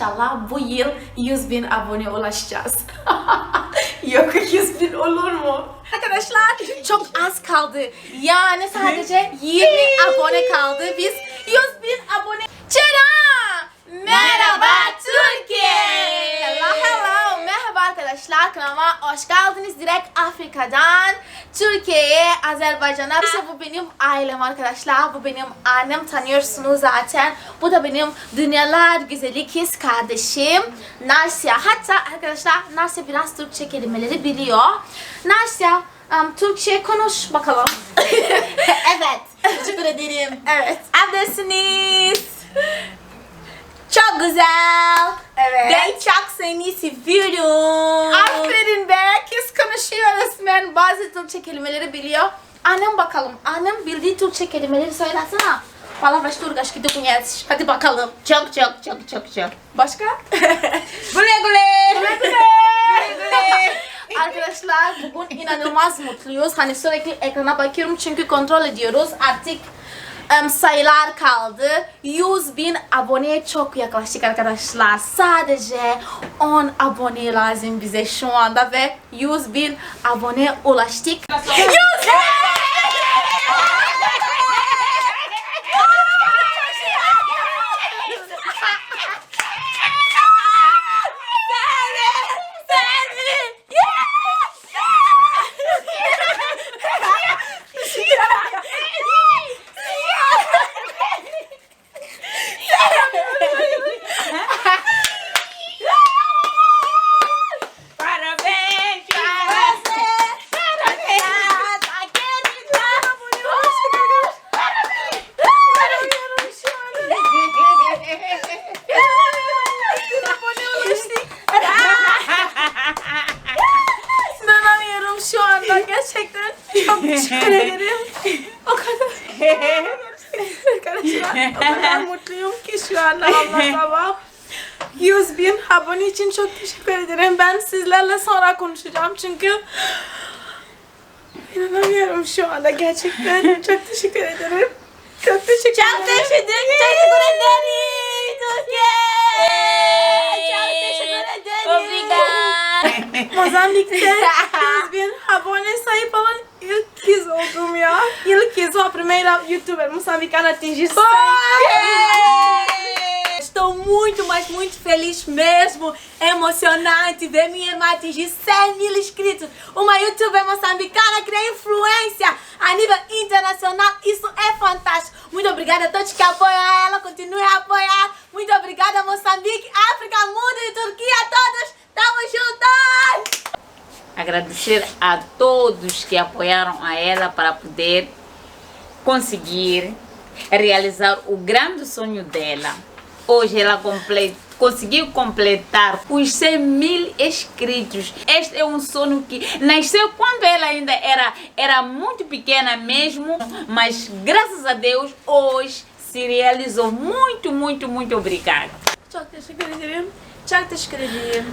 İnşallah bu yıl 100 bin abone ulaşacağız. Yok 100 bin olur mu? Arkadaşlar çok az kaldı. Yani sadece 20 abone kaldı. Biz 100 bin abone. Cera! Merhaba Türkiye! Hello hello. Merhaba arkadaşlar kanalıma hoş geldiniz. Direkt Afrika'dan Türkiye'ye, Azerbaycan'a. İşte bu benim ailem arkadaşlar. Bu benim annem tanıyorsunuz zaten. Bu da benim dünyalar güzeli kız kardeşim Narsya. Hatta arkadaşlar Narsya biraz Türkçe kelimeleri biliyor. Narsya um, Türkçe konuş bakalım. Evet. Teşekkür ederim. evet. Neredesiniz? Çok güzel. Evet. Ben çok seni seviyorum. Aferin be. Kız konuşuyor resmen. Bazı Türkçe kelimeleri biliyor. Annem bakalım. Annem bildiği Türkçe kelimeleri söylesene. Palavras turcas que tu conheces. Hadi bakalım. Çok çok çok çok çok. Başka? Güle güle. Güle güle. Arkadaşlar bugün inanılmaz mutluyuz. Hani sürekli ekrana bakıyorum çünkü kontrol ediyoruz. Artık em, sayılar kaldı. 100 bin aboneye çok yaklaştık arkadaşlar. Sadece 10 abone lazım bize şu anda ve 100 bin abone ulaştık. 100 bin! Parabéns. İnanamıyorum şu anda gerçekten çok teşekkür ederim. O kadar arkadaşlar o kadar mutluyum ki şu anda Allah sabah. 100 bin abone için çok teşekkür ederim. Ben sizlerle sonra konuşacağım çünkü inanamıyorum şu anda gerçekten çok teşekkür ederim. Çok teşekkür Çok ederim. teşekkür ederim. Çok teşekkür ederim. Obrigada. Mozambik'te 100 bin abone sahip olan ilk kız oldum ya. İlk kız a primeira youtuber moçambicana a atingir 100 Estou muito, mas muito feliz mesmo. Emocionante ver minha irmã atingir 100 mil inscritos. Uma youtuber moçambicana tem influência a nível internacional. Isso é fantástico. Muito obrigada a todos que apoiam ela. Continue a apoiar. Muito obrigada, Moçambique, África, mundo e Turquia. Todos, tamo juntos! agradecer a todos que apoiaram a ela para poder conseguir realizar o grande sonho dela. Hoje ela comple- conseguiu completar os 100 mil inscritos. Este é um sonho que nasceu quando ela ainda era, era muito pequena mesmo, mas graças a Deus hoje se realizou. Muito, muito, muito obrigada. Çok teşekkür ederim. Çok teşekkür ederim.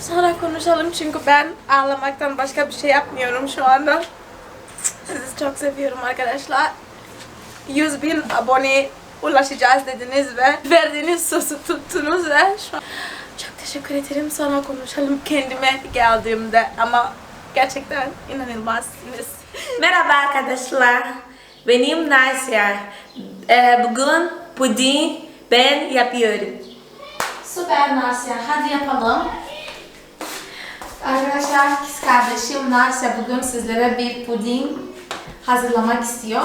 Sonra konuşalım çünkü ben ağlamaktan başka bir şey yapmıyorum şu anda. Sizi çok seviyorum arkadaşlar. 100 bin abone ulaşacağız dediniz ve verdiğiniz sözü tuttunuz ve şu an çok teşekkür ederim. Sonra konuşalım kendime geldiğimde ama gerçekten inanılmazsınız. Merhaba arkadaşlar. Benim Nasya. Ee, bugün puding ben yapıyorum. Süper Nasya. Hadi yapalım. Arkadaşlar kız kardeşim Nasya bugün sizlere bir puding hazırlamak istiyor.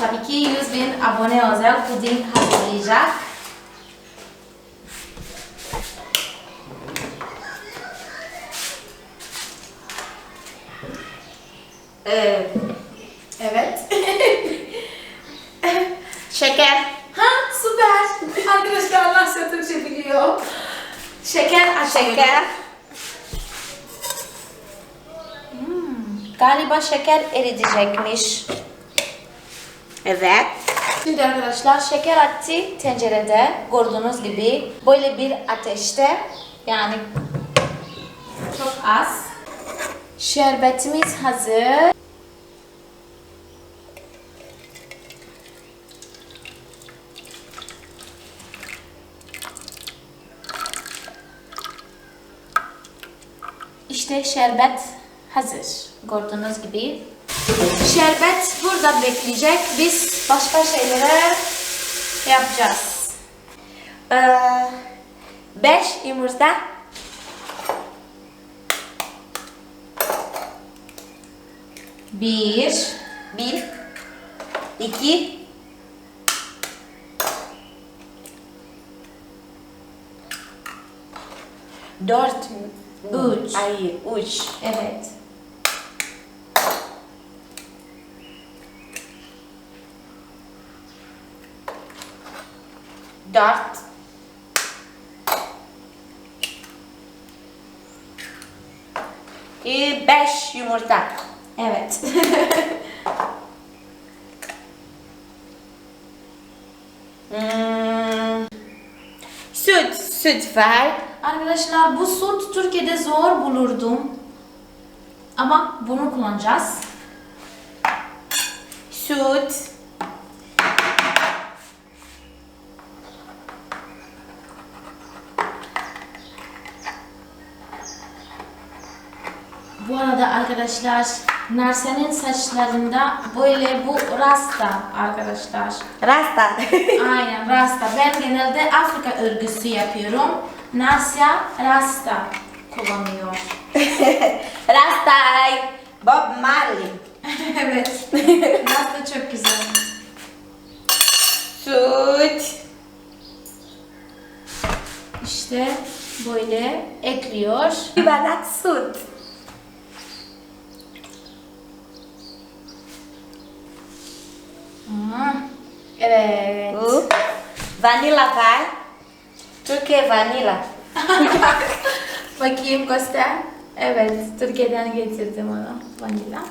Tabii ki 100 bin abone özel puding hazırlayacak. Ee, Evet. Şeker. Ha süper. Arkadaşlar Nasya Türkçe biliyor. Şeker açıyorum. şeker. Galiba şeker eritecekmiş. Evet. Şimdi arkadaşlar şeker attı tencerede gördüğünüz gibi böyle bir ateşte yani çok az. Şerbetimiz hazır. İşte şerbet hazır. Gördüğünüz gibi Şerbet burada bekleyecek. Biz başka şeylere yapacağız. Ee, beş yumurta. Bir, Bir. iki, Dört. üç. Ay, üç. Evet. Dört. E beş yumurta. Evet. Hmm. Süt, süt var. Arkadaşlar bu süt Türkiye'de zor bulurdum. Ama bunu kullanacağız. Süt. Bu arada arkadaşlar Narsen'in saçlarında böyle bu rasta arkadaşlar. Rasta. Aynen rasta. Ben genelde Afrika örgüsü yapıyorum. Nasya rasta kullanıyor. Rasta. Bob Marley. evet. Rasta çok güzel. Süt. İşte böyle ekliyor. Bir bardak süt. Evet. Bu. Vanilla var. Türkiye vanilla. Bakayım göster. Evet, Türkiye'den getirdim onu. Vanilla.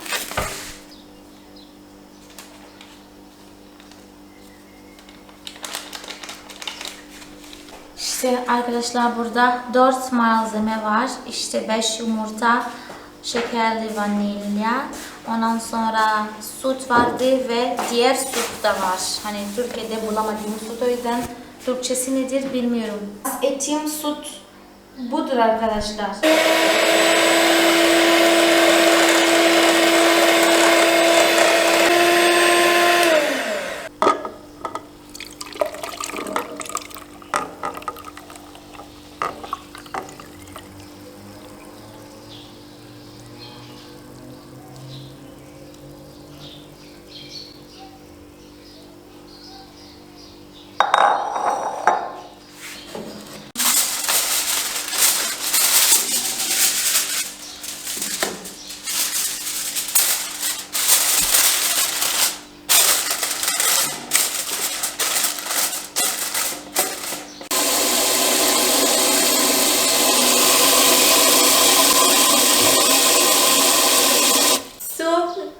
İşte arkadaşlar burada 4 malzeme var. İşte 5 yumurta, şekerli vanilya, ondan sonra süt vardı ve diğer süt de var. Hani Türkiye'de bulamadığım süt o yüzden Türkçesi nedir bilmiyorum. Etim süt budur arkadaşlar.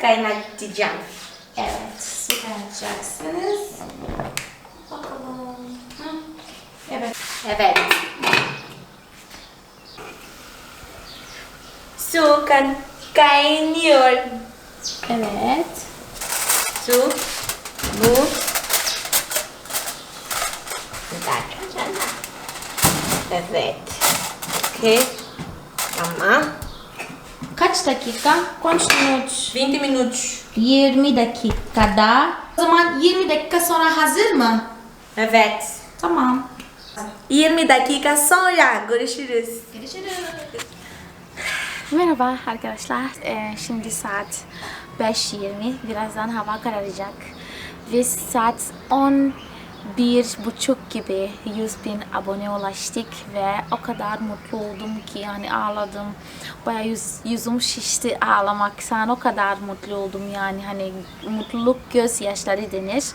Kaynatacağım. Evet, su kaynayacaksınız. Bakalım. Hı. Evet. Evet. Su kan kaynıyor. Evet. Su. Bu. Evet. Okay. Tamam. Kaç dakika? Kaç minut? 20 minut. 20 dakikada. O zaman 20 dakika sonra hazır mı? Evet. Tamam. 20 dakika sonra görüşürüz. Görüşürüz. Merhaba arkadaşlar. Ee, şimdi saat 5.20. Birazdan hava kararacak. Ve saat 11 buçuk gibi 100 bin abone ulaştık ve o kadar mutlu oldum ki yani ağladım. Baya yüz, yüzüm şişti ağlamaktan o kadar mutlu oldum yani hani mutluluk gözyaşları denir.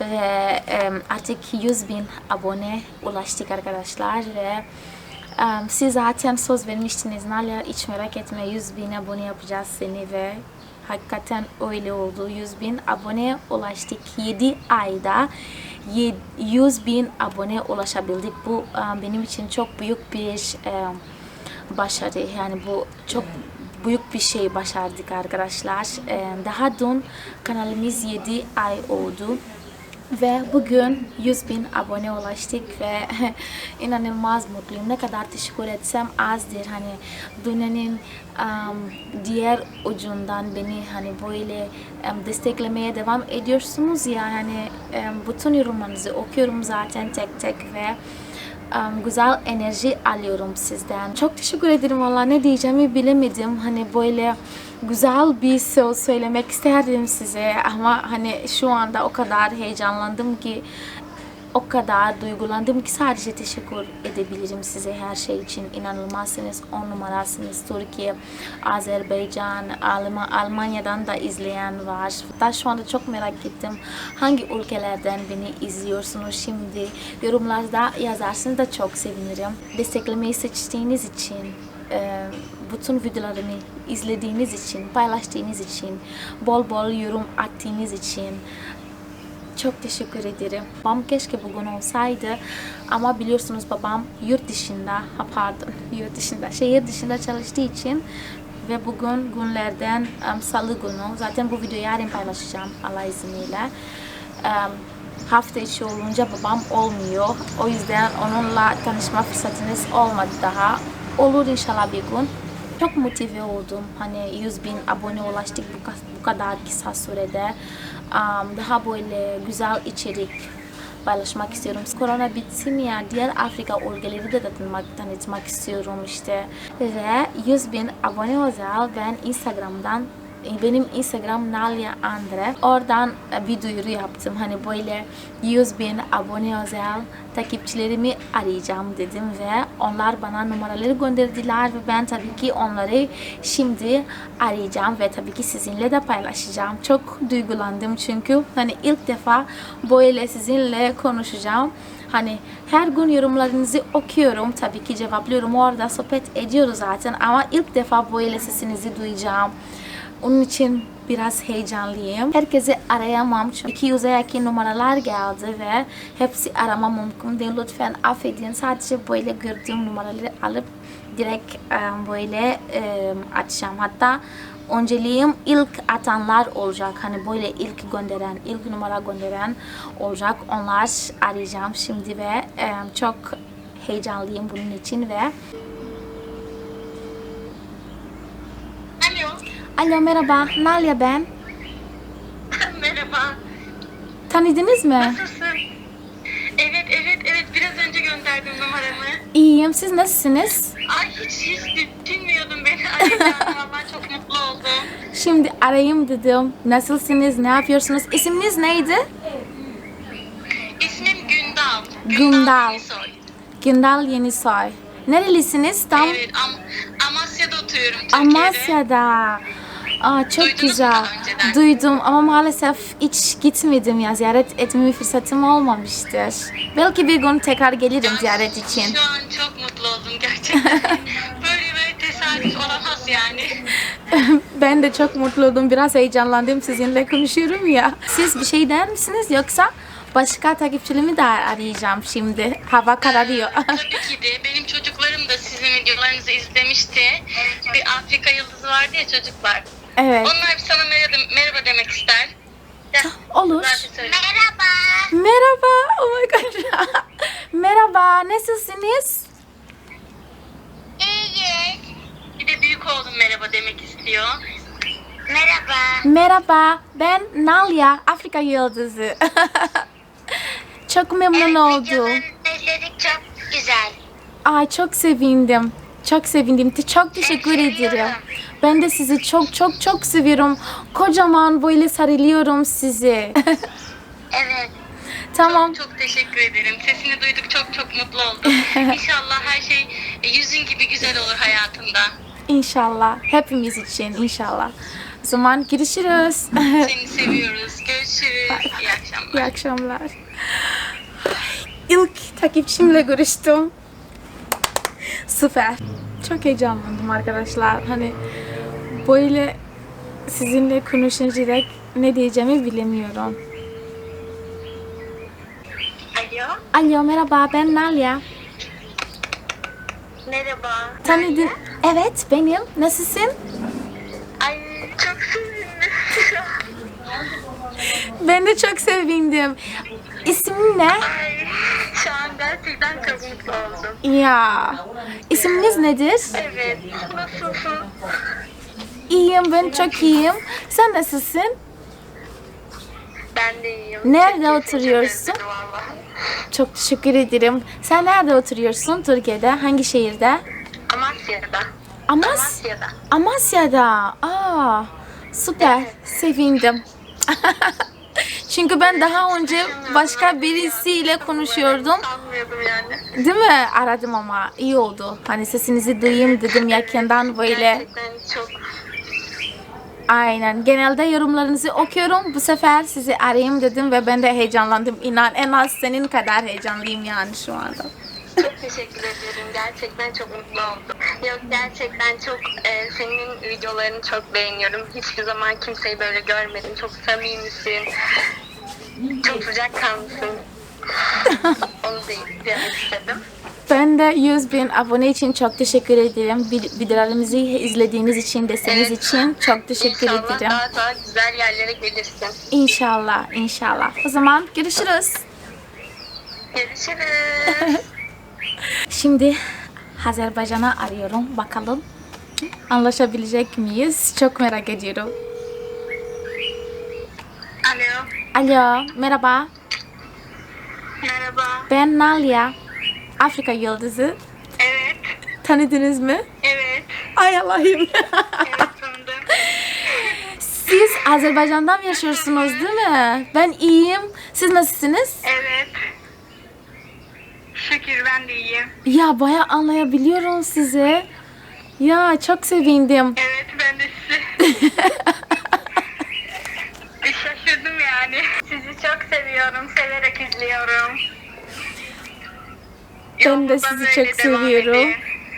Ve artık 100 bin abone ulaştık arkadaşlar ve Siz zaten söz vermiştiniz Nalia hiç merak etme 100 bin abone yapacağız seni ve hakikaten öyle oldu 100 bin abone ulaştık 7 ayda 100 bin abone ulaşabildik. Bu em, benim için çok büyük bir em, başarı. Yani bu çok büyük bir şey başardık arkadaşlar. Em, daha dün kanalımız 7 ay oldu Ve bugün 100 bin abone ulaştık ve inanılmaz mutluyum. Ne kadar teşekkür etsem azdır. Hani dünyanın um, diğer ucundan beni hani böyle um, desteklemeye devam ediyorsunuz ya. Yani um, bütün yorumlarınızı okuyorum zaten tek tek ve um, güzel enerji alıyorum sizden. Çok teşekkür ederim valla ne diyeceğimi bilemedim. Hani böyle güzel bir söz söylemek isterdim size ama hani şu anda o kadar heyecanlandım ki o kadar duygulandım ki sadece teşekkür edebilirim size her şey için. İnanılmazsınız, on numarasınız. Türkiye, Azerbaycan, Alman, Almanya'dan da izleyen var. Hatta şu anda çok merak ettim. Hangi ülkelerden beni izliyorsunuz şimdi? Yorumlarda yazarsınız da çok sevinirim. Desteklemeyi seçtiğiniz için, e, bütün videolarımı izlediğiniz için, paylaştığınız için, bol bol yorum attığınız için çok teşekkür ederim. Babam keşke bugün olsaydı ama biliyorsunuz babam yurt dışında, ha pardon yurt dışında, şehir dışında çalıştığı için ve bugün günlerden um, salı günü, zaten bu videoyu yarın paylaşacağım Allah izniyle. Um, hafta içi olunca babam olmuyor. O yüzden onunla tanışma fırsatınız olmadı daha. Olur inşallah bir gün. Çok motive oldum. Hani 100 bin abone ulaştık bu, bu kadar kısa sürede. Daha böyle güzel içerik paylaşmak istiyorum. Korona bitsin ya diğer Afrika ülkeleri de tanıtmak, tanıtmak istiyorum işte. Ve 100 bin abone özel ben Instagram'dan benim Instagram Nalia Andre. Oradan e, bir duyuru yaptım. Hani böyle 100 bin abone özel takipçilerimi arayacağım dedim ve onlar bana numaraları gönderdiler ve ben tabii ki onları şimdi arayacağım ve tabii ki sizinle de paylaşacağım. Çok duygulandım çünkü hani ilk defa böyle sizinle konuşacağım. Hani her gün yorumlarınızı okuyorum. Tabii ki cevaplıyorum. Orada sohbet ediyoruz zaten ama ilk defa böyle sesinizi duyacağım. Onun için biraz heyecanlıyım. Herkesi arayamam çünkü 200'e yakın numaralar geldi ve hepsi arama mümkün değil. Lütfen affedin. Sadece böyle gördüğüm numaraları alıp direkt e, böyle e, açacağım. Hatta önceliğim ilk atanlar olacak. Hani böyle ilk gönderen, ilk numara gönderen olacak. Onlar arayacağım şimdi ve e, çok heyecanlıyım bunun için ve Alo. Alo merhaba, Nalia ben. Merhaba. Tanıdınız mı? Nasılsın? Evet, evet, evet. Biraz önce gönderdim numaramı. İyiyim, siz nasılsınız? Ay hiç hiç düşünmüyordum beni arayacağını. Valla çok mutlu oldum. Şimdi arayayım dedim. Nasılsınız, ne yapıyorsunuz? İsminiz neydi? İsmim Gündal. Gündal. Yenisoy. Gündal Yenisoy. Nerelisiniz tam? Evet, Am Amasya'da oturuyorum Türkiye'de. Amasya'da. Aa, çok Duydunuz güzel. Duydum ama maalesef hiç gitmedim ya. Ziyaret etme fırsatım olmamıştır. Belki bir gün tekrar gelirim Ben ziyaret için. Şu an çok mutlu oldum gerçekten. böyle böyle tesadüf olamaz yani. ben de çok mutlu oldum. Biraz heyecanlandım sizinle konuşuyorum ya. Siz bir şey der misiniz yoksa başka takipçilerimi de arayacağım şimdi. Hava kararıyor. Tabii ki de benim çocuklarım da sizin videolarınızı izlemişti. Bir Afrika yıldızı vardı ya çocuklar. Evet. Onlar bir sana merhaba, merhaba demek ister. Ya, Olur. Merhaba. Merhaba. Oh my god. Merhaba. Nasılsınız? İyiyiz. Bir de büyük oğlum merhaba demek istiyor. Merhaba. Merhaba. Ben Nalia. Afrika Yıldızı. çok memnun oldum. izledik çok güzel. Ay çok sevindim. Çok sevindim. Çok teşekkür seviyorum. ederim. Ben de sizi çok çok çok seviyorum. Kocaman böyle sarılıyorum sizi. Evet. tamam. Çok, çok teşekkür ederim. Sesini duyduk çok çok mutlu oldum. İnşallah her şey yüzün gibi güzel olur hayatında. İnşallah. Hepimiz için inşallah. O zaman görüşürüz. Seni seviyoruz. Görüşürüz. İyi akşamlar. İyi akşamlar. İlk takipçimle görüştüm. Süper. Çok heyecanlandım arkadaşlar. Hani böyle sizinle konuşunca ne diyeceğimi bilemiyorum. Alo. Alo merhaba ben Nalia. Merhaba. Tanıdın? Evet benim. Nasılsın? Ay çok sevindim. Ben de çok sevindim. İsim ne? Ay, şu an gerçekten çok mutlu oldum. Ya. İsminiz nedir? Evet. Nasılsın? İyiyim ben çok iyiyim. Sen nasılsın? Ben de iyiyim. Nerede Çok oturuyorsun? Çok teşekkür ederim. Sen nerede oturuyorsun Türkiye'de? Hangi şehirde? Amasya'da. Amas Amasya'da. Amasya'da. Aa, süper. Sevindim. Çünkü ben daha önce başka birisiyle konuşuyordum. Yani. Değil mi? Aradım ama iyi oldu. Hani sesinizi duyayım dedim yakından böyle. Gerçekten çok Aynen. Genelde yorumlarınızı okuyorum. Bu sefer sizi arayayım dedim ve ben de heyecanlandım. İnan en az senin kadar heyecanlıyım yani şu anda. Çok teşekkür ederim. Gerçekten çok mutlu oldum. Yok gerçekten çok e, senin videolarını çok beğeniyorum. Hiçbir zaman kimseyi böyle görmedim. Çok samimisin. Çok sıcak kanlısın. Onu da istedim. Ben de 100 bin abone için çok teşekkür ederim. Vid- Videolarımızı izlediğiniz için, desteğiniz Evet. için çok teşekkür İnşallah ederim. daha daha güzel yerlere gelirsin. İnşallah, inşallah. O zaman görüşürüz. Görüşürüz. Şimdi Azerbaycan'a arıyorum. Bakalım anlaşabilecek miyiz? Çok merak ediyorum. Alo. Alo, merhaba. Merhaba. Ben Nalia. Afrika Yıldızı. Evet. Tanıdınız mı? Evet. Ay Allah'ım. Evet tanıdım. Siz Azerbaycan'da mı yaşıyorsunuz değil mi? Ben iyiyim. Siz nasılsınız? Evet. Şükür ben de iyiyim. Ya bayağı anlayabiliyorum sizi. Ya çok sevindim. Evet ben de sizi. Şaşırdım yani. Sizi çok seviyorum. Severek izliyorum. Ben de sizi çok seviyorum.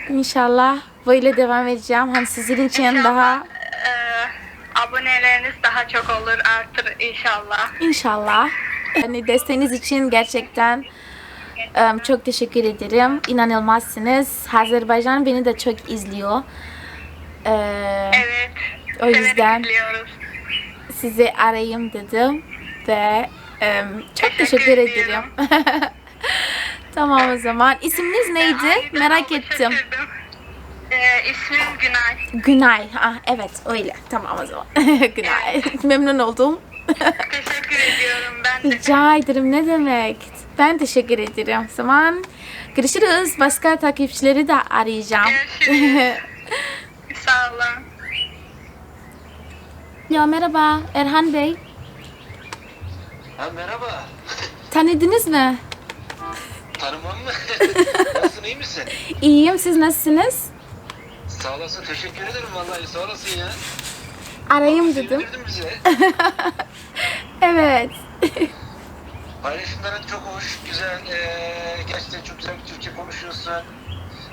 İnşallah böyle devam edeceğim. Hani sizin için İnşallah, daha e, aboneleriniz daha çok olur artır inşallah. İnşallah. Yani desteğiniz için gerçekten çok teşekkür ederim. İnanılmazsınız. Azerbaycan beni de çok izliyor. Ee, Evet. O yüzden- sizi arayayım dedim ve em, çok Teşekkür teşekkür ederim. tamam o zaman. İsminiz neydi? Aniden Merak ettim. şaşırdım. E, ismim Günay. Günay. Ah, evet öyle. Tamam o zaman. Günay. Memnun oldum. Teşekkür ediyorum ben de. Rica ederim ne demek. Ben teşekkür ederim. O zaman görüşürüz. Başka takipçileri de arayacağım. Görüşürüz. Sağ olun. ya merhaba Erhan Bey. Ha merhaba. Tanıdınız mı? Tanımam mı? Nasılsın iyi misin? İyiyim. Siz nasılsınız? Sağ olasın teşekkür ederim vallahi sağ olasın ya. Arayayım dedim. Sevindirdin bizi. Evet. Paylaşımların çok hoş, güzel. Ee, gerçekten çok güzel bir Türkçe konuşuyorsun.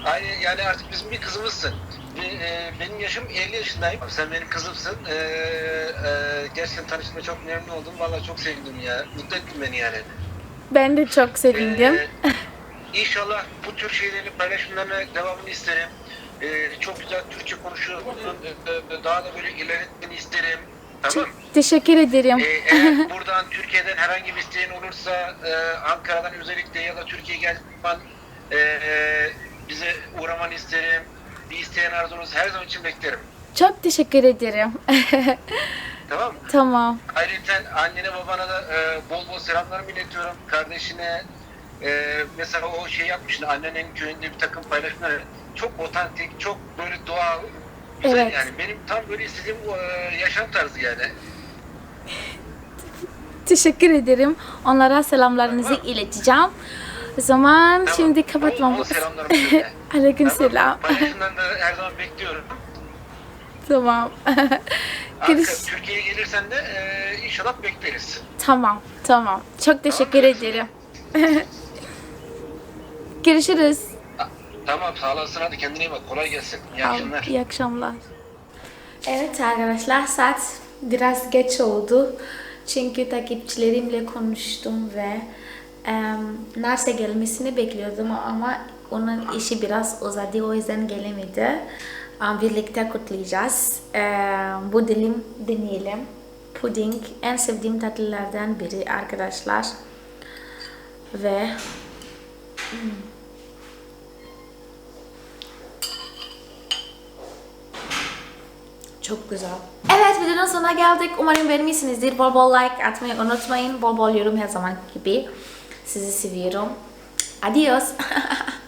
Aynı yani artık bizim bir kızımızsın. Bir, e, benim yaşım 50 yaşındayım. Sen benim kızımsın. Ee, e, gerçekten tanıştığıma çok memnun oldum. Vallahi çok sevindim ya. Mutlu ettin beni yani. Ben de çok sevindim. Ee, inşallah bu tür şeylerin paylaşımlarına devamını isterim. Ee, çok güzel Türkçe konuşuyorsun. Ee, daha da böyle ilerletmeni isterim. Tamam. Teşekkür ederim. Ee, eğer buradan Türkiye'den herhangi bir isteğin olursa e, Ankara'dan özellikle ya da Türkiye'ye geldiğin zaman e, e, bize uğramanı isterim. Bir isteyen arzunuz her zaman için beklerim. Çok teşekkür ederim. Tamam mı? tamam. Ayrıca annene babana da e, bol bol selamlarımı iletiyorum. Kardeşine e, mesela o şey yapmıştı annenin köyünde bir takım paylaşımlar. Çok otantik, çok böyle doğal. Güzel Evet. yani. Benim tam böyle istediğim e, yaşam tarzı yani. Teşekkür ederim. Onlara selamlarınızı ileteceğim. O zaman Tamam. şimdi söyle. Aleyküm selam. Paylaşımlarını da her zaman bekliyorum. Tamam. Ankara, Görüş. Türkiye'ye gelirsen de e, inşallah bekleriz. Tamam, tamam. Çok teşekkür ederim. Görüşürüz. Tamam sağ olasın hadi kendine iyi bak kolay gelsin. İyi akşamlar. İyi akşamlar. Evet arkadaşlar saat biraz geç oldu. Çünkü takipçilerimle konuştum ve em, Narse gelmesini bekliyordum ama onun işi biraz uzadı o yüzden gelemedi. Birlikte kutlayacağız. Em, Bu dilim deneyelim. puding en sevdiğim tatlılardan biri arkadaşlar. Ve çok güzel. Evet videonun sonuna geldik. Umarım beğenmişsinizdir. Bol bol like atmayı unutmayın. Bol bol yorum her zaman gibi. Sizi seviyorum. Adios.